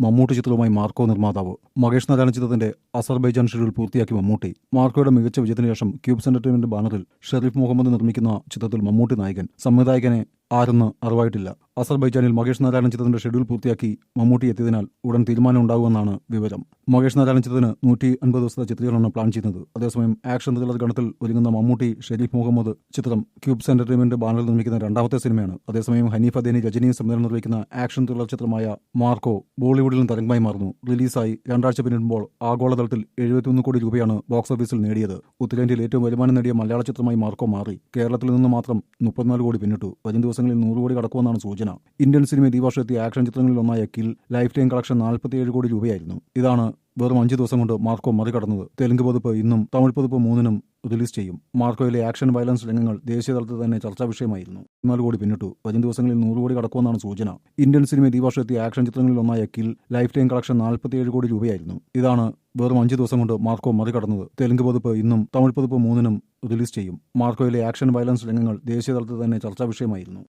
Mammootty ചിത്രവുമായി Marco നിർമ്മാതാവ് മഹേഷ് നാരായണ ചിത്രത്തിന്റെ Azerbaijan schedule പൂർത്തിയാക്കി മമ്മൂട്ടി. മാർക്കോയുടെ മികച്ച വിജയത്തിന് ശേഷം ക്യൂബ്സ് എന്റർടൈൻമെന്റ് ബാനറിൽ ഷെറീഫ് മുഹമ്മദ് നിർമ്മിക്കുന്ന ചിത്രത്തിൽ മമ്മൂട്ടി നായകൻ. സംവിധായകനെ ആരെന്ന് അറിവായിട്ടില്ല. അസർബൈജാനിൽ മഹേഷ് നാരായണൻ ചിത്രത്തിന്റെ ഷെഡ്യൂൾ പൂർത്തിയാക്കി മമ്മൂട്ടി എത്തിയതിനാൽ ഉടൻ തീരുമാനം ഉണ്ടാകുമെന്നാണ് വിവരം. മഹേഷ് നാരായണൻ ചിത്രത്തിന് നൂറ്റി അൻപത് ദിവസത്തെ ചിത്രീകരണമാണ് പ്ലാൻ ചെയ്യുന്നത് അതേസമയം ആക്ഷൻ ത്രില്ലർ ഗണത്തിൽ ഒരുങ്ങുന്ന മമ്മൂട്ടി ഷെരീഫ് മുഹമ്മദ് ചിത്രം ക്യൂബ്സ് എന്റർടൈൻമെന്റ് ബാനറിൽ നിർമ്മിക്കുന്ന രണ്ടാമത്തെ സിനിമയാണ്. അതേസമയം ഹനീഫ് അദേനി രജനിയും സംവിധാനം നിർമ്മിക്കുന്ന ആക്ഷൻ ത്രില്ലർ ചിത്രമായ മാർക്കോ ബോളിവുഡിലും തരംഗമായി മാറുന്നു. റിലീസായി രണ്ടാഴ്ച പിന്നിടുമ്പോൾ ആഗോളതലത്തിൽ എഴുപത്തിയൊന്ന് കോടി രൂപയാണ് ബോക്സ് ഓഫീസിൽ നേടിയത്. ഉത്തരേന്ത്യയിൽ ഏറ്റവും വരുമാനം നേടിയ മലയാള ചിത്രമായി മാർക്കോ മാറി. കേരളത്തിൽ നിന്ന് മാത്രം മുപ്പത്തിനാല് കോടി പിന്നിട്ടു. വരും ദിവസങ്ങളിൽ നൂറ് കോടി കടക്കുമെന്നാണ് സൂചന. ഇന്ത്യൻ സിനിമ ഈ വർഷം എത്തിയ ആക്ഷൻ ചിത്രങ്ങളിൽ ഒന്നായ കിൽ ലൈഫ് ടൈം കളക്ഷൻ നാൽപ്പത്തിയേഴ് കോടി രൂപയായിരുന്നു. ഇതാണ് വെറും അഞ്ച് ദിവസം കൊണ്ട് മാർക്കോ മറികടന്നത്. തെലുങ്ക് പതിപ്പ് ഇന്നും തമിഴ് പതിപ്പ് മൂന്നിനും റിലീസ് ചെയ്യും. മാർക്കോയിലെ ആക്ഷൻ വയലൻസ് രംഗങ്ങൾ ദേശീയ തലത്തിൽ തന്നെ ചർച്ചാ വിഷയമായിരുന്നു നാല് കോടി പിന്നിട്ടു. വരും ദിവസങ്ങളിൽ നൂറ് കോടി കടക്കുമെന്നാണ് സൂചന. ഇന്ത്യൻ സിനിമ ഈ വർഷത്തെ ആക്ഷൻ ചിത്രങ്ങളിൽ ഒന്നായ കിൽ ലൈഫ് ടൈം കളക്ഷൻ നാൽപ്പത്തിയേഴ് കോടി രൂപയായിരുന്നു. ഇതാണ് വെറും അഞ്ച് ദിവസം കൊണ്ട് മാർക്കോ മറികടന്നത്. തെലുങ്ക് പതിപ്പ് ഇന്നും തമിഴ് പതിപ്പ് മൂന്നിനും റിലീസ് ചെയ്യും. മാർക്കോയിലെ ആക്ഷൻ വയലൻസ് രംഗങ്ങൾ ദേശീയ തലത്തിൽ തന്നെ ചർച്ചാ വിഷയമായിരുന്നു